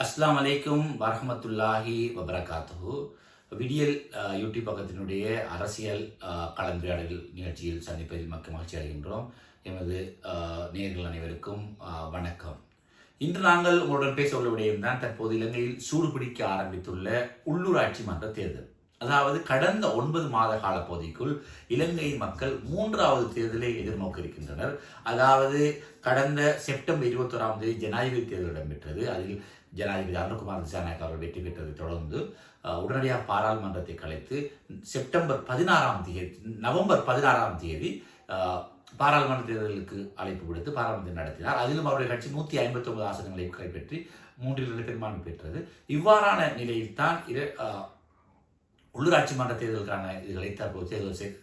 அஸ்லாம் அலைக்கும் வரஹ்மத்துல்லாஹி வபரகாத்து விடியல் யூடியூப் பக்கத்தினுடைய அரசியல் கலந்துரையாடல் நிகழ்ச்சியில் சந்திப்பதில் மக்கள் மகிழ்ச்சி அடைகின்றோம். எமது நேர்கள் நேயர்கள் அனைவருக்கும் வணக்கம். இன்று நாங்கள் உங்களுடன் பேச உள்ள விடயம் தான் தற்போது இலங்கையில் சூடுபிடிக்க ஆரம்பித்துள்ள உள்ளூராட்சி மன்ற தேர்தல். அதாவது கடந்த ஒன்பது மாத கால பகுதிக்குள் இலங்கை மக்கள் மூன்றாவது தேர்தலை எதிர்நோக்க இருக்கின்றனர். அதாவது கடந்த செப்டம்பர் இருபத்தோராம் தேதி ஜனாதிபதி தேர்தல் இடம்பெற்றது. அதில் ஜனாதிபதி அருண்குமார் திசாநாயக் அவர்கள் வெற்றி பெற்றதை தொடர்ந்து உடனடியாக பாராளுமன்றத்தை கலைத்து செப்டம்பர் பதினாறாம் தேதி நவம்பர் பதினாறாம் தேதி பாராளுமன்ற தேர்தலுக்கு அழைப்பு விடுத்து பாராளுமன்றம் நடத்தினார். அதிலும் அவருடைய கட்சி நூற்றி ஐம்பத்தி ஒன்பது ஆசனங்களை கைப்பற்றி மூன்றில் இரண்டு பெரும்பான்மை பெற்றது. இவ்வாறான நிலையில்தான் இரு உள்ளூராட்சி மன்ற தேர்தலுக்கான இதுகளை தற்போது தேர்தல்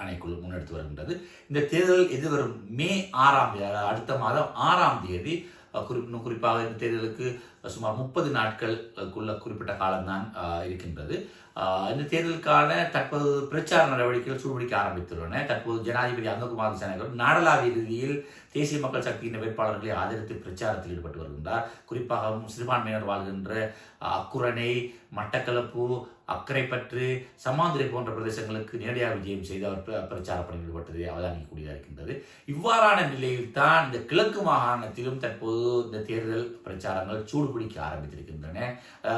ஆணைக்குழு முன்னெடுத்து வருகின்றது. இந்த தேர்தல் எதிர்வரும் மே ஆறாம் தேதி அடுத்த மாதம் ஆறாம் தேதி குறிப்பாக இந்த தேர்தலுக்கு சுமார் முப்பது நாட்களுக்குள்ள குறிப்பிட்ட காலம்தான் இருக்கின்றது. இந்த தேர்தலுக்கான தற்போது பிரச்சார நடவடிக்கைகள் சூடுபிடிக்க ஆரம்பித்துள்ளன. தற்போது ஜனாதிபதி அங்ககுமார் சேனகர் நாடளாவிய ரீதியில் தேசிய மக்கள் சக்தியின் வேட்பாளர்களை ஆதரித்து பிரச்சாரத்தில் ஈடுபட்டு வருகின்றார். குறிப்பாக சிறுபான்மையினர் வாழ்கின்ற அக்குரணை மட்டக்களப்பு அக்கரைப்பற்று சமாந்துரை போன்ற பிரதேசங்களுக்கு நேரடியாக விஜயம் செய்து அவர் பிரச்சார பணியில் ஈடுபட்டது அவதானிக்கக்கூடியதாக இருக்கின்றது. இவ்வாறான நிலையில் தான் இந்த கிழக்கு மாகாணத்திலும் தற்போது இந்த தேர்தல் பிரச்சாரங்கள் சூடுபிடிக்க ஆரம்பித்திருக்கின்றன.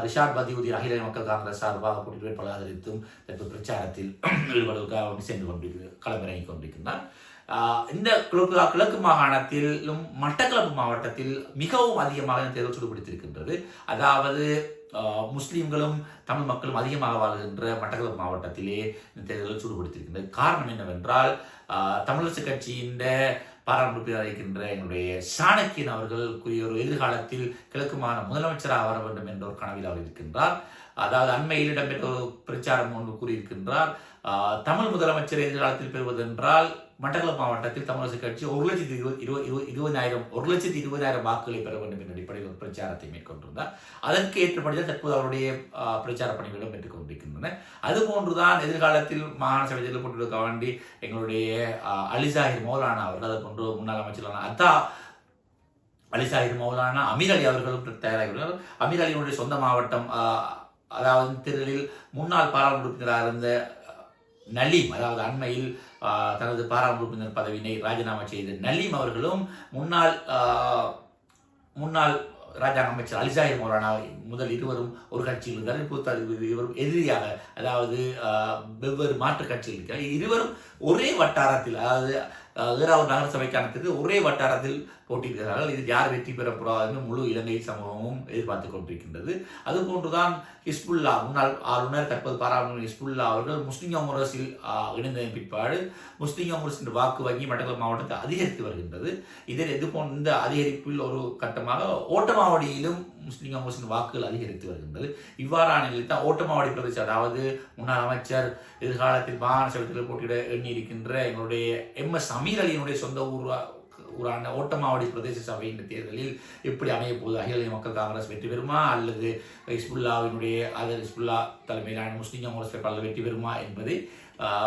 ரிஷாத் ரிஷாட் அகில மக்கள் காங்கிரஸ் சார்பாக போட்டி வேட்பாளர் ஆதரித்தும் தற்போது பிரச்சாரத்தில் ஈடுபடுவதற்காக சென்று கொண்டிருக்கிறார் களமிறங்கிக் கொண்டிருக்கின்றார். இந்த கிழக்கு கிழக்கு மாகாணத்திலும் மட்டக்களப்பு மாவட்டத்தில் மிகவும் அதிகமாக தேர்தல் சூடுபிடித்திருக்கின்றது. அதாவது முஸ்லீம்களும் தமிழ் மக்களும் அதிகமாக வாழ்கின்ற மட்டக்களப்பு மாவட்டத்திலே இந்த தேர்தலில் சூடுபடுத்தியிருக்கின்றது காரணம் என்னவென்றால் தமிழரசு கட்சியின் பாராளுமன்ற இருக்கின்ற எங்களுடைய சாணக்கியன் அவர்கள் கூறிய ஒரு எதிர்காலத்தில் கிழக்கு முதலமைச்சராக வர வேண்டும் என்ற ஒரு கனவில் அவர் இருக்கின்றார். அதாவது அண்மையில் இடம்பெற்ற பிரச்சாரம் ஒன்று கூறியிருக்கின்றார். தமிழ் முதலமைச்சர் எதிர்காலத்தில் பெறுவதென்றால் மட்டக்களப்பு மாவட்டத்தில் தமிழரசு கட்சி ஒரு லட்சத்தி இருபது இருபது இருபதாயிரம் ஒரு லட்சத்தி இருபதாயிரம் வாக்குகளை பெற வேண்டும் என்ற அடிப்படையில் ஒரு பிரச்சாரத்தை மேற்கொண்டிருந்தார். அதற்கு ஏற்றபடிதான் தற்போது அவருடைய பிரச்சார பணிகள் இடம்பெற்றுக் கொண்டிருக்கின்றன. அதுபோன்றுதான் எதிர்காலத்தில் மாகாண சபை தேர்தல் கொண்டிருக்க வேண்டி எங்களுடைய ஆஹ், அலிசாஹிர் மௌலானா அவர்கள் அதை போன்று முன்னாள் அமைச்சரான அத்தா அலிசாஹிர் மௌலானா அமீர் அலி அவர்களும் தயாராகிறார் அமீர் அலியினுடைய சொந்த மாவட்டம் அதாவது தேர்தலில் முன்னாள் பாராளுமன்ற உறுப்பினராக இருந்த நலீம் அதாவது அண்மையில் தனது பாராளுமன்ற உறுப்பினர் பதவியினை ராஜினாமா செய்த நலீம் அவர்களும் முன்னாள் முன்னாள் ராஜாங்க அமைச்சர் அலிசாஹிர் மௌலானா முதல் இருவரும் ஒரு கட்சியில் இருந்தார். இப்போது இருவரும் எதிரியாக அதாவது வெவ்வேறு மாற்று கட்சியில் இருக்கிறார் இருவரும் ஒரே வட்டாரத்தில் அதாவது ஈராவூர் நகர சபைக்கானத்துக்கு ஒரே வட்டாரத்தில் போட்டியிருக்கிறார்கள் இது யார் வெற்றி பெற போறாதுன்னு முழு இலங்கை சமூகமும் எதிர்பார்த்து கொண்டிருக்கின்றது. அதுபோன்றுதான் ஹிஸ்புல்லா முன்னாள் ஆளுநர் தற்போது பாராளுமன்ற ஹிஸ்புல்லா அவர்கள் முஸ்லிம் காங்கிரஸில் இணைந்ததன் பிற்பாடு முஸ்லிம் முரசின் வாக்கு வங்கி மட்டக்களப்பு மாவட்டத்தை அதிகரித்து வருகின்றது. இதில் இது போன்ற இந்த அதிகரிப்பில் ஒரு கட்டமாக ஓட்டமாவடியிலும் முஸ்லிம் முரசின் வாக்குகள் அதிகரித்து வருகின்றது. இவ்வாறான நிலையில் தான் ஓட்டமாவடி பிரதேசம் அதாவது முன்னாள் அமைச்சர் எதிர்காலத்தில் மாகாண சபைத்தில் போட்டியிட எண்ணி இருக்கின்ற எங்களுடைய எம் எஸ் அமீர் அலியினுடைய சொந்த ஊர் ஊரான ஓட்டமாவடி பிரதேச சபையின் தேர்தலில் எப்படி அமைய போகுது அகில இந்திய மக்கள் காங்கிரஸ் வெற்றி பெறுமா? அல்லது ஹிஸ்புல்லாவினுடைய அதர் ஹிஸ்புல்லா தலைமையிலான முஸ்லீம் காங்கிரஸ் வேட்பாளர் வெற்றி பெறுமா என்பதை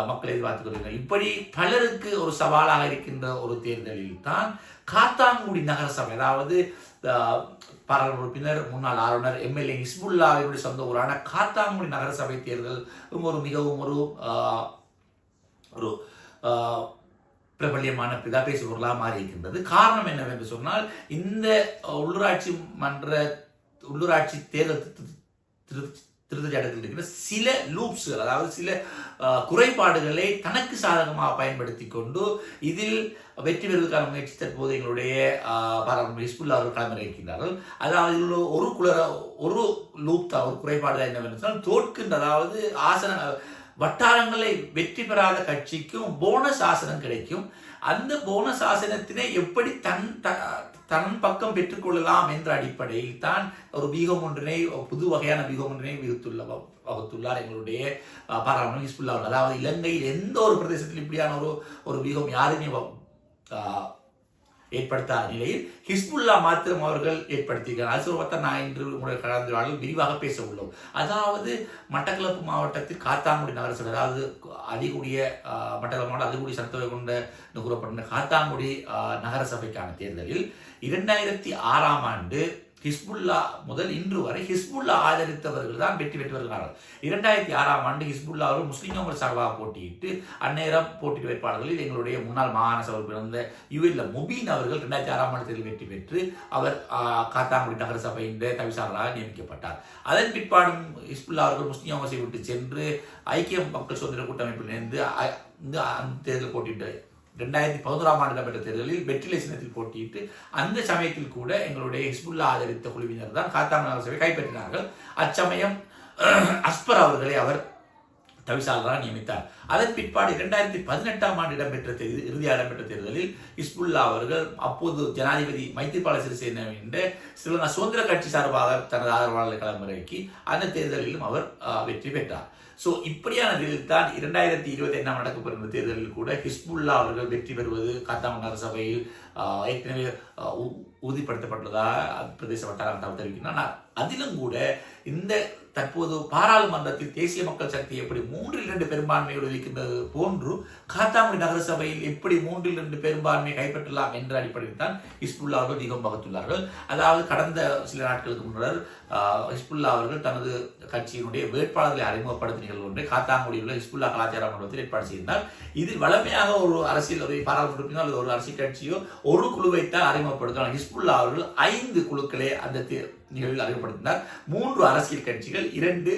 மக்கள் எதிர்பார்த்து கொள்கிறார் இப்படி பலருக்கு ஒரு சவாலாக இருக்கின்ற ஒரு தேர்தலில் தான் காத்தாங்குடி நகரசபை அதாவது பாராளுமன்ற உறுப்பினர் முன்னாள் ஆளுநர் எம்எல்ஏ ஹிஸ்புல்லாவினுடைய சொந்த ஊரான காத்தாங்குடி நகரசபை தேர்தல் ஒரு மிகவும் ஒரு ஒரு பிரபல்யமான பிதா பேசு பொருளாக மாறி இருக்கின்றது காரணம் என்னவென்று சொன்னால் இந்த உள்ளூராட்சி மன்ற உள்ளூராட்சி தேர்தல் திரு- திரு- திருத்தச் சட்டத்தில் சில லூப்ஸ்கள் அதாவது சில குறைபாடுகளை தனக்கு சாதகமாக பயன்படுத்தி கொண்டு இதில் வெற்றி பெறுவதற்கான முயற்சி தற்போது எங்களுடைய பாராளுமன்ற ஹிஸ்புல்லா அவர்கள் களமிறக்கின்றார்கள் அதாவது இதில் ஒரு குளர ஒரு லூப் தான் ஒரு குறைபாடு என்னவென்று சொன்னால் தோற்கின்ற அதாவது ஆசன வட்டாரங்களை வெற்றி பெறாத கட்சிக்கும் போனஸ் ஆசனம் கிடைக்கும். அந்த போனஸ் ஆசனத்தினை எப்படி தன் த- தன் பக்கம் பெற்றுக்கொள்ளலாம் என்ற அடிப்படையில் தான் ஒரு பீகம் ஒன்றினை புது வகையான பீகம் ஒன்றினை விகுத்துள்ள வகுத்துள்ளார் எங்களுடைய பாராளுமன்ற ஹிஸ்புல்லா அதாவது இலங்கையில் எந்த ஒரு பிரதேசத்தில் இப்படியான ஒரு ஒரு பீகம் யாருமே ஏற்படுத்தாத நிலையில் ஹிஸ்புல்லா மாத்திரம் அவர்கள் ஏற்படுத்தியிருக்கிறார். அது சொல்வத்தான் நான் இன்று உங்களுடைய கலந்துரையாடல் விரிவாக பேச உள்ளோம். அதாவது மட்டக்களப்பு மாவட்டத்தில் காத்தாங்குடி நகரசபை அதாவது அதிகூடிய மட்டக்களப்பு மாவட்டம் அதிகூடிய சனத்தொகை கொண்ட கூறப்பட்ட காத்தாங்குடி நகரசபைக்கான தேர்தலில் இரண்டாயிரத்தி ஆறாம் ஆண்டு ஹிஸ்புல்லா முதல் இன்று வரை ஹிஸ்புல்லா ஆதரித்தவர்கள் தான் வெற்றி பெற்றவர்களார்கள் இரண்டாயிரத்தி ஆறாம் ஆண்டு ஹிஸ்புல்லா முஸ்லீம் முஸ்லிம் சார்பாக போட்டியிட்டு அந்நேரம் போட்டியிட்டு வேட்பாளர்களில் எங்களுடைய முன்னாள் மாகாண சபை பிறந்த யுஎல்ல முபீன் அவர்கள் ரெண்டாயிரத்தி ஆறாம் ஆண்டு தேர்தலில் வெற்றி பெற்று அவர் காத்தாங்குடி நகர சபையின் தவிசாளராக நியமிக்கப்பட்டார். அதன் பிற்பாடும் ஹிஸ்புல்லா அவர்கள் முஸ்லீம் காங்கிரஸை விட்டு சென்று ஐக்கிய மக்கள் சுதந்திர கூட்டமைப்பில் இருந்து அ- அந்த தேர்தல் போட்டியிட்டு ரெண்டாயிரத்தி பதினோராம் ஆண்டு நடைபெற்ற தேர்தலில் வெற்றிலை சின்னத்தில் போட்டியிட்டு அந்த சமயத்தில் கூட எங்களுடைய ஹிஸ்புல்லா ஆதரித்த குழுவினர் தான் காத்தாம் நகர கைப்பற்றினார்கள். அச்சமயம் அஸ்பர் அவர்களை அவர் தவிசாளராக நியமித்தார். அதன் பிற்பாடு இரண்டாயிரத்தி பதினெட்டாம் ஆண்டு இடம்பெற்ற தேர்தல் இறுதியாக இடம்பெற்ற தேர்தலில் இஸ்புல்லா அவர்கள் அப்போது ஜனாதிபதி மைத்திரிபால சிறிசேனவின் ஸ்ரீலங்கா சுதந்திர கட்சி சார்பாக தனது ஆதரவாளர்களை களமிறக்கி அந்த தேர்தலிலும் அவர் வெற்றி பெற்றார். ஸோ இப்படியான நிலையில் தான் இரண்டாயிரத்தி இருபத்தி ஐந்தாம் நடக்கப்பட்ட தேர்தலில் கூட ஹிஸ்புல்லா அவர்கள் வெற்றி பெறுவது காத்தாம சபையில் ஏற்கனவே உ- உறுதிப்படுத்தப்பட்டதாக பிரதேச வட்டாரம் தெரிவிக்கின்றனர் ஆனால் அதிலும் கூட இந்த தற்போது பாராளுமன்றத்தில் தேசிய மக்கள் சக்தி எப்படி மூன்றில் இரண்டு பெரும்பான்மையோடு இருக்கின்றது போன்று காத்தாங்குடி நகர சபையில் எப்படி மூன்றில் இரண்டு பெரும்பான்மையை கைப்பற்றலாம் என்ற அடிப்படையில் தான் ஹிஸ்புல்லா அவர்கள் யுகம் வகுத்துள்ளார்கள். அதாவது கடந்த சில நாட்களுக்கு முன்னர் ஹிஸ்புல்லா அவர்கள் தனது கட்சியினுடைய வேட்பாளர்களை அறிமுகப்படுத்தும் நிகழ்வு ஒன்றை காத்தாங்குடியில் உள்ள ஹிஸ்புல்லா கலாச்சார மண்டலத்தில் ஏற்பாடு செய்திருந்தார் இதில் வளமையாக ஒரு அரசியல் ஒரு பாராளுமன்றத்தினோ அல்லது ஒரு அரசியல் கட்சியோ ஒரு குழுவைத்தான் அறிமுகப்படுத்தலாம் ஹிஸ்புல்லா அவர்கள் ஐந்து குழுக்களே அந்த நிகழ்வில் அறிவுப்படுத்தினார் மூன்று அரசியல் கட்சிகள் இரண்டு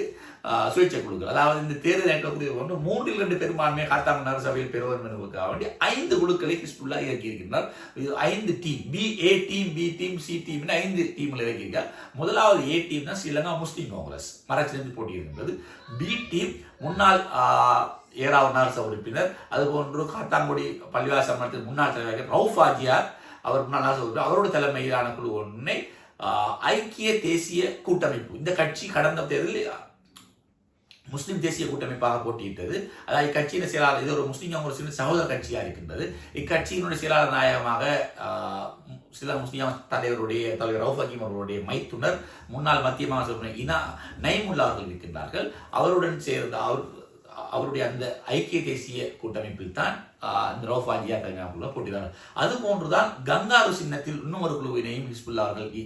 சுயேட்சை குழுக்கள். அதாவது இந்த தேர்தல் நடக்கக்கூடிய ஒன்று மூன்றில் இரண்டு பெரும்பான்மை காத்தாங்க நகரசபையில் பெறுவது என்பதற்காக வேண்டி ஐந்து குழுக்களை ஹிஸ்புல்லா இறக்கியிருக்கின்றார் இது ஐந்து team B A team B team C team ஐந்து டீமில் இறக்கியிருக்கார் முதலாவது ஏ டீம் தான் ஸ்ரீலங்கா முஸ்லீம் காங்கிரஸ் மரச்சிலிருந்து போட்டியிருக்கின்றது பி டீம் முன்னாள் ஆஹ், ஏழாவது நகரசபை உறுப்பினர் அதுபோன்று காத்தாங்குடி பள்ளிவாச மன்றத்தின் முன்னாள் தலைவர் ரவுஃப் ஆஜியார் அவர் முன்னாள் நகரசபை உறுப்பினர். அவரோட தலைமையிலான குழு ஒன்றை ஐக்கிய தேசிய கூட்டமைப்பு. இந்த கட்சி கடந்த தேர்தலில் முஸ்லீம் தேசிய கூட்டமைப்பாக போட்டியிட்டது. அதாவது இக்கட்சியின் செயலாளர் இது ஒரு முஸ்லீம் காங்கிரசின் சகோதர கட்சியாக இருக்கின்றது. இக்கட்சியினுடைய செயலாளர் நாயகமாக சில முஸ்லீம் தலைவருடைய தலைவர் ரவுஃப் ஹக்கீம் அவர்களுடைய மைத்துனர் முன்னாள் மத்திய மாகாண இனா நைமுல்லா அவர்கள் இருக்கின்றார்கள். அவருடன் சேர்ந்த அவர் அவருடைய அந்த ஐக்கிய தேசிய கூட்டமைப்பில் தான் திரௌபாதி இந்த ரவுஃப் அது போன்றுதான் கங்காரு சின்னத்தில் இன்னும் ஒரு குழுவினையும் ஹிஸ்புல்லா அவர்கள் இறக்கி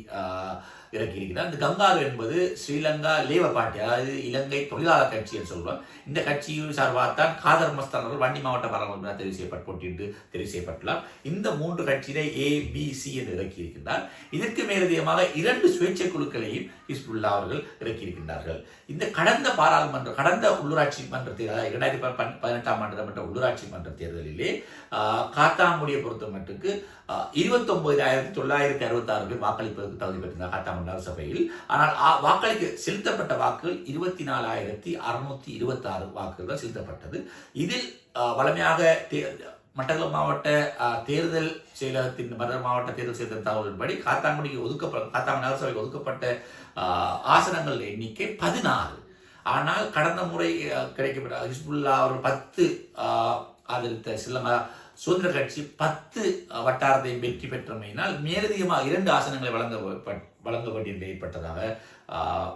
இறக்கியிருக்கிறார். இந்த கங்காரு என்பது ஸ்ரீலங்கா லேபர் பார்ட்டி அதாவது இலங்கை தொழிலாளர் கட்சி என்று சொல்கிறோம் இந்த கட்சியின் சார்பாகத்தான் காதர் மஸ்தான் அவர்கள் வண்டி மாவட்ட பாராளுமன்ற தெரிவு செய்யப்பட்டு போட்டியிட்டு தெரிவு செய்யப்பட்டுள்ளார். இந்த மூன்று கட்சியிலே ஏ பி சி என்று இறக்கியிருக்கின்றார். இதற்கு மேலதிகமாக இரண்டு சுயேட்சை குழுக்களையும் ஹிஸ்புல்லா அவர்கள் இறக்கியிருக்கின்றார்கள். இந்த கடந்த பாராளுமன்ற கடந்த உள்ளூராட்சி மன்ற தேர்தல் இரண்டாயிரத்தி பதினெட்டாம் ஆண்டு உள்ளூராட்சி மன்ற தேர்தலிலே காத்தாங்குடியை பொறுத்த மட்டுக்கு இருபத்தொன்பதாயிரத்தி தொள்ளாயிரத்தி அறுபத்தாறு பேர் வாக்களிப்பதற்கு தகுதி பெற்றிருந்தார் காத்தாங்குடி நகரசபையில். ஆனால் வாக்களிக்க செலுத்தப்பட்ட வாக்குகள் இருபத்தி நாலாயிரத்தி அறுநூத்தி இருபத்தாறு வாக்குகள் தான் செலுத்தப்பட்டது. இதில் வளமையாக வழமையாக தே- மட்டக்களப்பு மாவட்ட தேர்தல் செயலகத்தின் மதுரை மாவட்ட தேர்தல் செயலக தகவல்படி காத்தாங்குடிக்கு ஒதுக்கப்பட்ட காத்தாங்குடி நகரசபைக்கு ஒதுக்கப்பட்ட ஆசனங்கள் எண்ணிக்கை பதினாறு. ஆனால் கடந்த முறை கிடைக்கப்பட்ட ஹிஸ்புல்லா ஒரு பத்து ஆஹ், ஆதரித்த ஸ்ரீலங்கா சுதந்திர கட்சி பத்து வட்டாரத்தையும் வட்டாரத்தை வெற்றி பெற்றமையினால் மேலதிகமாக இரண்டு ஆசனங்களை வழங்க வழங்க வேண்டியது ஏற்பட்டதாக ஆஹ்,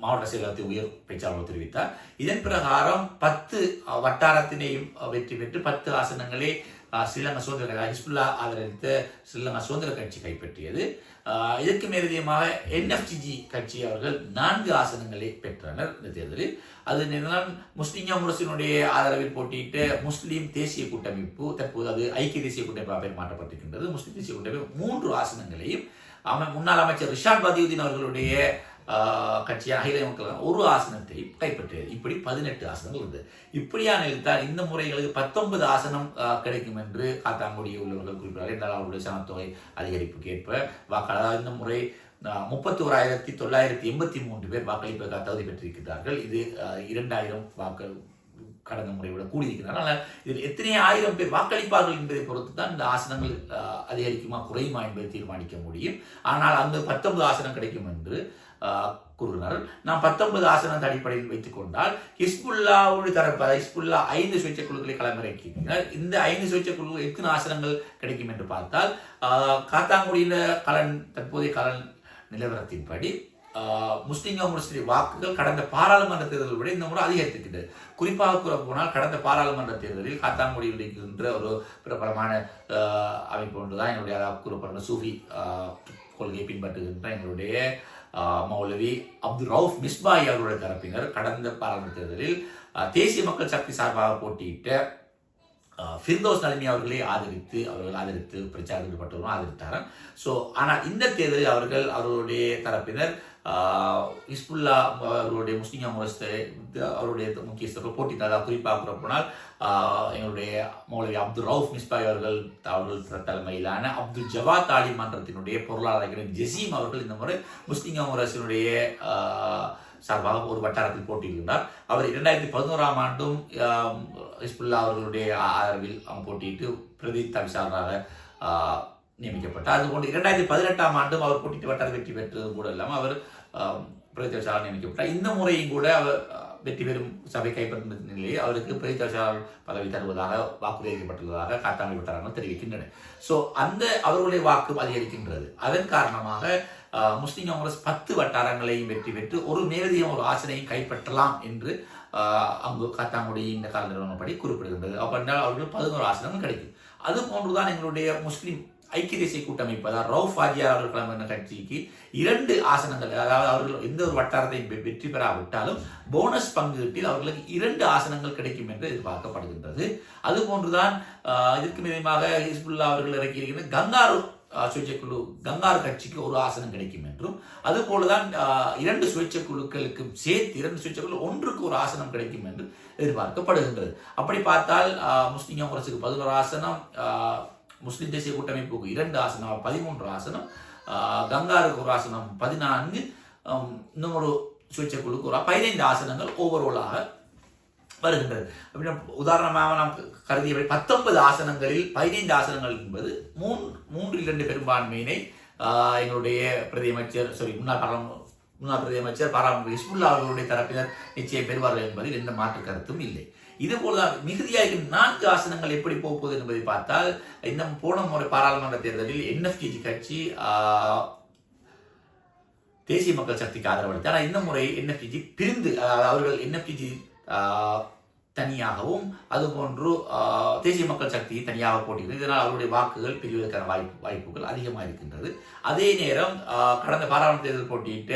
மாவட்ட செயலகத்தின் உயர் பேச்சாளர் தெரிவித்தார். இதன் பிரகாரம் பத்து வட்டாரத்தினையும் வெற்றி பெற்று பத்து ஆசனங்களை ஸ்ரீலங்கா சுதந்திர கட்சி ஹிஸ்புல்லா ஆதரித்த ஸ்ரீலங்கா சுதந்திர கட்சி கைப்பற்றியது. இதற்கு மேலதிகமாக என்எஃப்டிஜி கட்சி அவர்கள் நான்கு ஆசனங்களை பெற்றனர் இந்த தேர்தலில். அது என்னென்னால் முஸ்லிம் காங்கிரசினுடைய ஆதரவில் போட்டியிட்ட முஸ்லீம் தேசிய கூட்டமைப்பு தற்போது அது ஐக்கிய தேசிய கூட்டமைப்பாக பெயர் மாற்றப்பட்டிருக்கின்றது. முஸ்லீம் தேசிய கூட்டமைப்பு மூன்று ஆசனங்களையும் முன்னாள் அமைச்சர் ரிஷாட் பதியுதீன் அவர்களுடைய கட்சியாக கட்சியான அகில மக்கள் ஒரு ஆசனத்தை கைப்பற்றியது இப்படி பதினெட்டு ஆசனங்கள் இருந்தது இப்படியான தான் இந்த முறைகளுக்கு பத்தொன்பது ஆசனம் கிடைக்கும் என்று காத்தாங்குடி உள்ளவர்கள் குறிப்பிட்டார்கள். என்றால் அவருடைய சனத்தொகை அதிகரிப்பு ஏற்ப வாக்காளர் அதாவது இந்த முறை முப்பத்தி ஓராயிரத்தி தொள்ளாயிரத்தி எண்பத்தி மூன்று பேர் வாக்களிப்பதற்காக தகுதி பெற்றிருக்கிறார்கள். இது இரண்டாயிரம் வாக்கள் கடந்த முறை விட கூடியிருக்கிறார்கள் ஆனால் இதில் எத்தனை ஆயிரம் பேர் வாக்களிப்பார்கள் என்பதை பொறுத்து தான் இந்த ஆசனங்கள் அதிகரிக்குமா குறையுமா என்பதை தீர்மானிக்க முடியும். ஆனால் அங்கு பத்தொன்பது ஆசனம் கிடைக்கும் என்று ஆஹ், கூறுகிறார்கள் நாம் பத்தொன்பது ஆசனத்தை அடிப்படையில் வைத்துக் கொண்டால் ஹிஸ்புல்லாவுடைய தரப்பு ஹிஸ்புல்லா ஐந்து சுயேட்சை குழுக்களை களமிறக்கியிருக்கிறார் இந்த ஐந்து சுயேட்சை குழு எத்தனை ஆசனங்கள் கிடைக்கும் என்று பார்த்தால் காத்தாங்குடியில் கலன் தற்போதைய கலன் நிலவரத்தின்படி முஸ்லீம் காங்கிரஸுடைய வாக்குகள் கடந்த பாராளுமன்ற தேர்தலை விட இந்த முறை அதிகரித்திருக்கிறது குறிப்பாக கூற போனால் கடந்த பாராளுமன்ற தேர்தலில் காத்தாங்குடியில் இருக்கின்ற ஒரு பிரபலமான அமைப்பு அமைப்பு ஒன்றுதான். என்னுடைய அதாவது கூறப்படுற சூஃபி கொள்கையை பின்பற்றுகின்ற எங்களுடைய மௌலவி அப்துல் ரவுஃப் மிஸ்பாய் அவருடைய தரப்பினர் கடந்த பாராளுமன்ற தேர்தலில் தேசிய மக்கள் சக்தி சார்பாக போட்டியிட்ட ஃபிர்தோஸ் நளினி அவர்களை ஆதரித்து அவர்கள் ஆதரித்து பிரச்சாரம் ஈடுபட்டவரும் ஆதரித்தார் ஸோ ஆனால் இந்த தேர்தலில் அவர்கள் அவர்களுடைய தரப்பினர் ஆஹ், ஹிஸ்புல்லா அவர்களுடைய முஸ்லிம் முரஸ்தை அவருடைய முக்கியஸ்தர்கள் போட்டியிட்டார் குறிப்பாக போனால் எங்களுடைய மௌலவி அப்துல் ரவுஃப் மிஸ்பாய் அவர்கள் அவர்கள் தலைமையிலான அப்துல் ஜவாத் ஆலி மன்றத்தினுடைய பொருளாதார ஜசீம் அவர்கள் இந்த முறை முஸ்லிம் முரசினுடைய சார்பாக ஒரு வட்டாரத்தில் போட்டியிடுகிறார். அவர் இரண்டாயிரத்தி பதினோராம் ஆண்டும் ஹிஸ்புல்லா அவர்களுடைய ஆதரவில் அவங்க போட்டியிட்டு பிரதி தவிசாளராக நியமிக்கப்பட்டார். அதுபோன்று இரண்டாயிரத்தி பதினெட்டாம் ஆண்டும் அவர் போட்டியிட்டு வட்டார வெற்றி பெற்றது கூட இல்லாமல் அவர் ஆம், நியமிக்கப்பட்டார் இந்த முறையும் கூட அவர் வெற்றி பெறும் சபை கைப்பற்றும் நிலையில் அவருக்கு பிரதி பதவி தருவதாக வாக்குறுதி அளிக்கப்பட்டுள்ளதாக காத்தாமை வட்டாரங்கள் தெரிவிக்கின்றன. ஸோ அந்த அவர்களுடைய வாக்கு அதிகரிக்கின்றது. அதன் காரணமாக முஸ்லிம் காங்கிரஸ் பத்து வட்டாரங்களையும் வெற்றி பெற்று ஒரு மேலதிகம் ஒரு ஆசனையும் கைப்பற்றலாம் என்று அவங்க அங்கு காத்தாங்குடி இந்த கால நிறுவனப்படி குறிப்பிடுகின்றது. அப்படின்றால் அவர்கள் பதினோரு ஆசனங்கள் கிடைக்கும். அது போன்றுதான் எங்களுடைய முஸ்லீம் ஐக்கிய தேசிய கூட்டமைப்பு அதாவது ரவு ஆஜியார் அவர்கள் கட்சிக்கு இரண்டு ஆசனங்கள் அதாவது அவர்கள் எந்த ஒரு வட்டாரத்தையும் வெற்றி பெறாவிட்டாலும் போனஸ் பங்கீட்டில் அவர்களுக்கு இரண்டு ஆசனங்கள் கிடைக்கும் என்று எதிர்பார்க்கப்படுகின்றது. அது போன்றுதான் இதற்கு மிதமாக ஹிஸ்புல்லா அவர்கள் இறக்கியிருக்கின்ற கங்காரு ஆஹ், சுயேட்சை குழு கங்கார் கட்சிக்கு ஒரு ஆசனம் கிடைக்கும் என்றும் அதுபோலதான் இரண்டு சுயேட்சை குழுக்களுக்கும் சேர்த்து இரண்டு சுயேட்சை குழு ஒன்றுக்கு ஒரு ஆசனம் கிடைக்கும் என்று எதிர்பார்க்கப்படுகின்றது. அப்படி பார்த்தால் முஸ்லிம் காங்கிரசுக்கு பதினோரு ஆசனம் முஸ்லிம் தேசிய கூட்டமைப்புக்கு இரண்டு ஆசனம் பதிமூன்று ஆசனம் கங்காருக்கு ஒரு ஆசனம் பதினான்கு இன்னும் ஒரு சுயேட்சை குழுக்கு ஒரு பதினைந்து ஆசனங்கள் ஓவராலாக வருகின்றது. அப்படின்னா உதாரணமாக நாம் கருதியபடி பத்தொன்பது ஆசனங்களில் பதினைந்து ஆசனங்கள் என்பது மூன் மூன்றில் இரண்டு பெரும்பான்மையினை எங்களுடைய பிரதியமைச்சர் சாரி முன்னாள் பாராளுமன்ற முன்னாள் பிரதியமைச்சர் பாராளுமன்ற ஹிஸ்புல்லா அவர்களுடைய தரப்பினர் நிச்சயம் பெறுவார்கள் என்பதில் எந்த மாற்று கருத்தும் இல்லை. இது போலதான் மிகுதியாக நான்கு ஆசனங்கள் எப்படி போகுது என்பதை பார்த்தால் இந்த போன முறை பாராளுமன்ற தேர்தலில் என்எஃப்டிஜி கட்சி ஆஹ், தேசிய மக்கள் சக்திக்கு ஆதரவளித்தார் ஆனால் இந்த முறை என்எஃப்டிஜி பிரிந்து அவர்கள் என்எஃப்டிஜி தனியாகவும் அதுபோன்று தேசிய மக்கள் சக்தி தனியாக போட்டியிடும். இதனால் அவருடைய வாக்குகள் பிரிவதற்கான வாய்ப்பு வாய்ப்புகள் அதிகமாக இருக்கின்றது. அதே நேரம் கடந்த பாராளுமன்ற தேர்தல் போட்டியிட்ட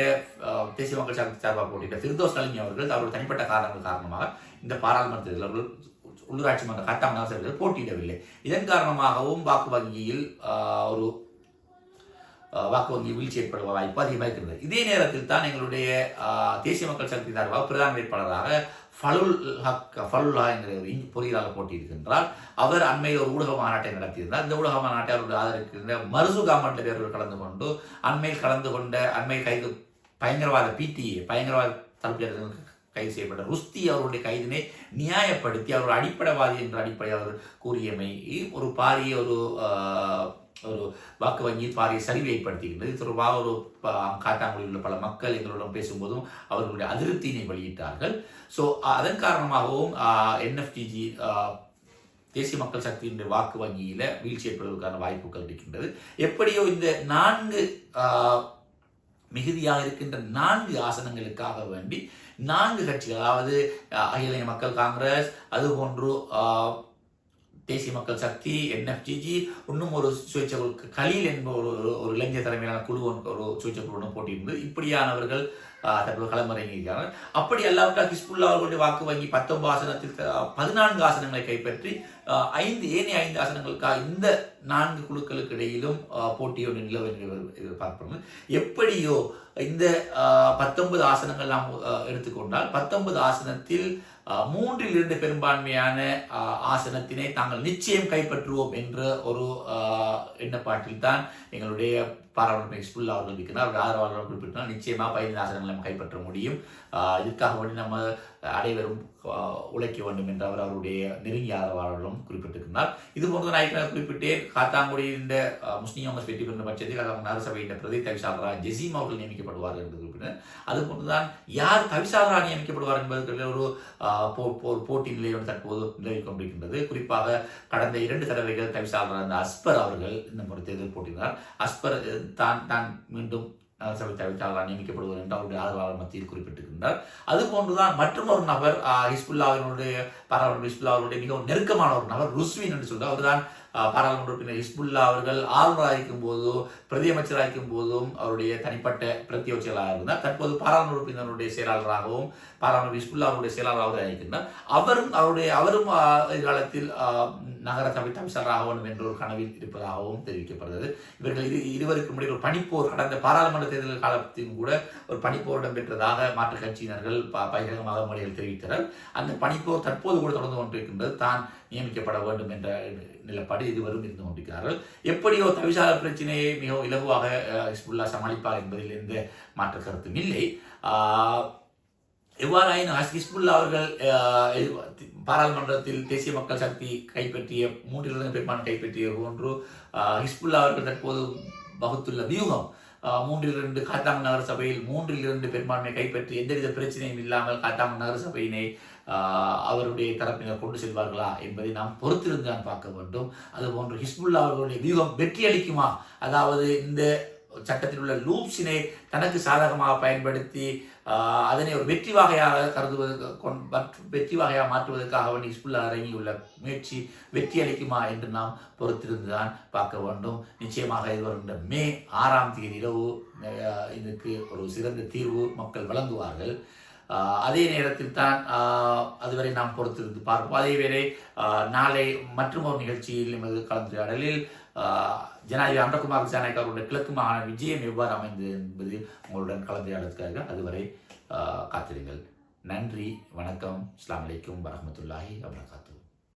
தேசிய மக்கள் சக்தி சார்பாக போட்டியிட்ட ஃபிர்தோஸ் நளினி அவர்கள் அவருடைய தனிப்பட்ட காரணங்கள் காரணமாக இந்த பாராளுமன்ற தேர்தல் அவர்கள் உள்ளூராட்சி மன்ற கட்டாம் நகர போட்டியிடவில்லை. இதன் காரணமாகவும் வாக்கு வங்கியில் ஒரு வாக்கு வங்கி வீழ்ச்சி ஏற்பட வாய்ப்பு அதிகமாக இருக்கின்றது. இதே நேரத்தில் தான் எங்களுடைய தேசிய மக்கள் சக்தி சார்பாக பிரதான வேட்பாளராக ஃபலுல் ஹக் ஃபலுல்லா என்கிற ஒரு பொறியியலாளர் போட்டியிருக்கின்றார். அவர் அண்மையில் ஒரு ஊடக மாநாட்டை நடத்தியிருந்தார். இந்த ஊடக மாநாட்டை அவருடைய ஆதரிக்கின்ற மருசு காமண்ட பேர்கள் கலந்து கொண்டு அண்மையில் கலந்து கொண்ட அண்மையில் கைது பயங்கரவாத பிடிஏ பயங்கரவாத தடுப்பு கைது செய்யப்பட்ட ருஸ்தி அவருடைய கைதினை நியாயப்படுத்தி அவர் அடிப்படைவாதி என்ற அடிப்படை அவர் கூறியமை ஒரு பாரிய ஒரு ஒரு வாக்கு வங்கி பாரிய சரிவை ஏற்படுத்துகின்றது இது தொடர்பாக ஒரு ப- காட்டாங்குடியில் உள்ள பல மக்கள் எங்களுடன் பேசும்போதும் அவர்களுடைய அதிருப்தியினை வெளியிட்டார்கள். ஸோ அதன் காரணமாகவும் என்எஃப்டிஜி தேசிய மக்கள் சக்தியினுடைய வாக்கு வங்கியில் வீழ்ச்சி ஏற்படுவதற்கான வாய்ப்புகள் இருக்கின்றது. எப்படியோ இந்த நான்கு மிகுதியாக இருக்கின்ற நான்கு ஆசனங்களுக்காக வேண்டி நான்கு கட்சிகள் அதாவது அகில மக்கள் காங்கிரஸ் அதுபோன்று தேசிய மக்கள் சக்தி என்எஃப்ஜிஜி இன்னும் ஒரு சுயேட்சை குழு கலீல் என்ப ஒரு ஒரு- இளைஞர் தலைமையிலான குழு ஒரு சுயேட்சை குழு போட்டியிருந்தது இப்படியானவர்கள் தற்போது களமிறங்கியிருக்கிறார்கள். அப்படி அல்லாவிட்டால் ஹிஸ்புல்லா அவர்களுடைய வாக்கு வங்கி பத்தொன்பது ஆசனத்தில் பதினான்கு ஆசனங்களை கைப்பற்றி ஐந்து ஏனைய ஐந்து ஆசனங்களுக்காக இந்த நான்கு குழுக்களுக்கு இடையிலும் போட்டியோடு போட்டி ஒன்று நிலவு என்று எப்படியோ இந்த பத்தொன்பது ஆசனங்கள் நாம் எடுத்துக்கொண்டால் பத்தொன்பது ஆசனத்தில் மூன்றில் இருந்து பெரும்பான்மையான ஆசனத்தினை தாங்கள் நிச்சயம் கைப்பற்றுவோம் என்ற ஒரு எண்ணப்பாட்டில் தான் எங்களுடைய பாராளுமன்ற ஹிஸ்புல்லா அவர்கள் இருக்கிறார். அவருடைய ஆதரவாளர்கள் குறிப்பிட்டால் நிச்சயமாக பதினைந்து ஆசனங்களை நம்ம கைப்பற்ற முடியும். இதுக்காக வேண்டி நம்ம அனைவரும் உழைக்க வேண்டும் என்று அவர் அவருடைய நெருங்கிய ஆதரவாளர்களும் குறிப்பிட்டிருக்கிறார் இது போன்ற நாயக்கர் குறிப்பிட்டே காத்தாங்குடி இந்த ஆஹ், காங்கிரஸ் வெற்றி பெறும் பட்சத்தில் காத்தாங்குடி நகரசபையின் பிரதி தவிசாளராக ஜெசீம் அவர்கள் நியமிக்கப்படுவார் என்று குறிப்பிட்டார் அதுபோன்றுதான் யார் தவிசாளராக நியமிக்கப்படுவார் என்பதற்கு ஒரு போ- போட்டி நிலை தற்போது நிலவிக் கொண்டிருக்கின்றது. குறிப்பாக கடந்த இரண்டு தடவைகள் தவிசாளராக அஸ்பர் அவர்கள் இந்த முறை தேர்தல் போட்டியினார் அஸ்பர் தான் தான் மீண்டும் அரசவை தவிசாளராக நியமிக்கப்படுவார் என்று அவருடைய ஆதரவாளர் மத்தியில் குறிப்பிட்டிருக்கின்றார் அது போன்றுதான் மற்றும் ஒரு நபர் ஹிஸ்புல்லாவினுடைய பாராளுமன்ற ஹிஸ்புல்லா அவருடைய மிகவும் நெருக்கமான ஒரு நபர் ருஸ்வின் என்று சொல்றார். அவர்தான் பாராளுமன்ற உறுப்பினர் ஹிஸ்புல்லா அவர்கள் ஆளுநராக இருக்கும் போதும் பிரதியமைச்சராக இருக்கும் போதும் அவருடைய தனிப்பட்ட பிரத்யோக இருந்தார். தற்போது பாராளுமன்ற உறுப்பினருடைய செயலாளராகவும் பாராளுமன்ற ஹிஸ்புல்லாவுடைய செயலாளராகவும் இருக்கின்றார் அவரும் அவருடைய அவரும் எதிர்காலத்தில் நகர சபை தவிசாளர் வேண்டும் என்ற ஒரு கனவில் இருப்பதாகவும் தெரிவிக்கப்படுகிறது. இவர்கள் இரு இருவருக்கும் இடையில் ஒரு பனிப்போர் கடந்த பாராளுமன்ற தேர்தல் காலத்திலும் கூட ஒரு பனிப்போர் இடம்பெற்றதாக மாற்றுக் கட்சியினர்கள் ப- பகிரங்கமாக மொழிகள் தெரிவித்தனர். அந்த பனிப்போர் தற்போது கூட தொடர்ந்து கொண்டிருக்கின்றது. தான் நியமிக்கப்பட வேண்டும் என்ற நிலப்பாடு இருவரும் இருந்து கொண்டிருக்கிறார்கள். எப்படியோ தவிசாளர் பிரச்சனையை மிகவும் இலகுவாக ஹிஸ்புல்லா சமாளிப்பார் என்பதில் எந்த மாற்று கருத்தும் இல்லை. எவ்வாறாயினும் ஹஸ் ஹிஸ்புல்லா அவர்கள் பாராளுமன்றத்தில் தேசிய மக்கள் சக்தி கைப்பற்றிய மூன்றிலிருந்து பெரும்பான்மை கைப்பற்றிய ஒன்று ஹிஸ்புல்லா அவர்கள் தற்போது வகுத்துள்ள வியூகம். மூன்றில் இரண்டு காத்தாம நகர சபையில் மூன்றில் இரண்டு பெரும்பான்மை கைப்பற்றி எந்தவித பிரச்சனையும் இல்லாமல் காத்தாம நகர சபையினை அவருடைய தரப்பினர் கொண்டு செல்வார்களா என்பதை நாம் பொறுத்திருந்து தான் பார்க்க வேண்டும். அதுபோன்று ஹிஸ்புல்லா அவர்களுடைய வியூகம் வெற்றி அளிக்குமா? அதாவது இந்த சட்டத்தில் உள்ள லூப்ஸினை தனக்கு சாதகமாக பயன்படுத்தி அதனை ஒரு வெற்றி வகையாக கருதுவதற்கு கொண்- வெற்றி வகையாக மாற்றுவதற்காக அவன் ஹிஸ்புல்லா இறங்கியுள்ள முயற்சி வெற்றி அளிக்குமா என்று நாம் பொறுத்திருந்து தான் பார்க்க வேண்டும். நிச்சயமாக இது வருகின்ற மே ஆறாம் தேதி இரவு இதுக்கு ஒரு சிறந்த தீர்வு மக்கள் வழங்குவார்கள். அதே நேரத்தில் தான் அதுவரை நாம் பொறுத்திருந்து பார்ப்போம். அதே வேளை நாளை மற்றும் ஒரு நிகழ்ச்சியில் எமது கலந்துரையாடலில் ஜனாதிபதி அன்றகுமார் ஜனநாயக் அவருடைய கிழக்கு மாகாண விஜயம் எவ்வாறு அமைந்தது என்பது உங்களுடன் கலந்துரையாடுவதற்காக அதுவரை காத்திருங்கள். நன்றி வணக்கம். அஸ்ஸலாமு அலைக்கும் வரமத்துல்லாஹி வபரகாத்துஹு.